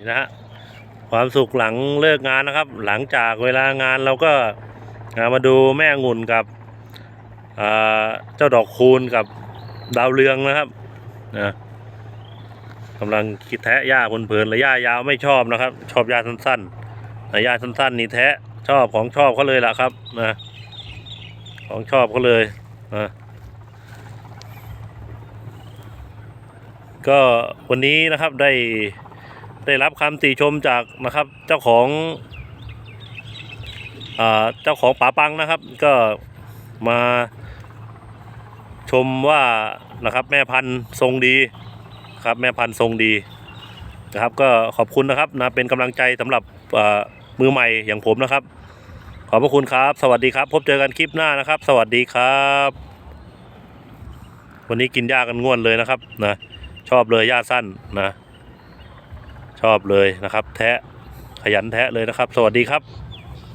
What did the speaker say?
นี่นะฮะความสุขหลังเลิกงานนะครับ หลังจากเวลางานเราก็มาดูแม่งุ่นกับเจ้าดอกคูณกับดาวเรืองนะครับนะกำลังคิดแทะหญ้าเพลินๆและหญ้ายาวไม่ชอบนะครับ ชอบหญ้าสั้นๆหญ้าสั้นๆนี่แทะชอบของชอบเขาเลยล่ะครับนะของชอบเขาเลยนะก็วันนี้นะครับได้ ได้รับคำติชมจากนะครับเจ้าของเจ้าของป๋าปังนะครับ ก็มาชมว่านะครับแม่พันธุ์ทรงดีครับแม่พันธุ์ทรงดีนะครับ ก็ขอบคุณนะครับนะเป็นกำลังใจสำหรับมือใหม่อย่างผมนะครับ ขอบพระคุณครับ สวัสดีครับ พบเจอกันคลิปหน้านะครับ สวัสดีครับ วันนี้กินหญ้ากันง่วนเลยนะครับนะชอบเลยหญ้าสั้นนะ ชอบเลยนะครับ แทะขยันแทะเลยนะครับ สวัสดีครับ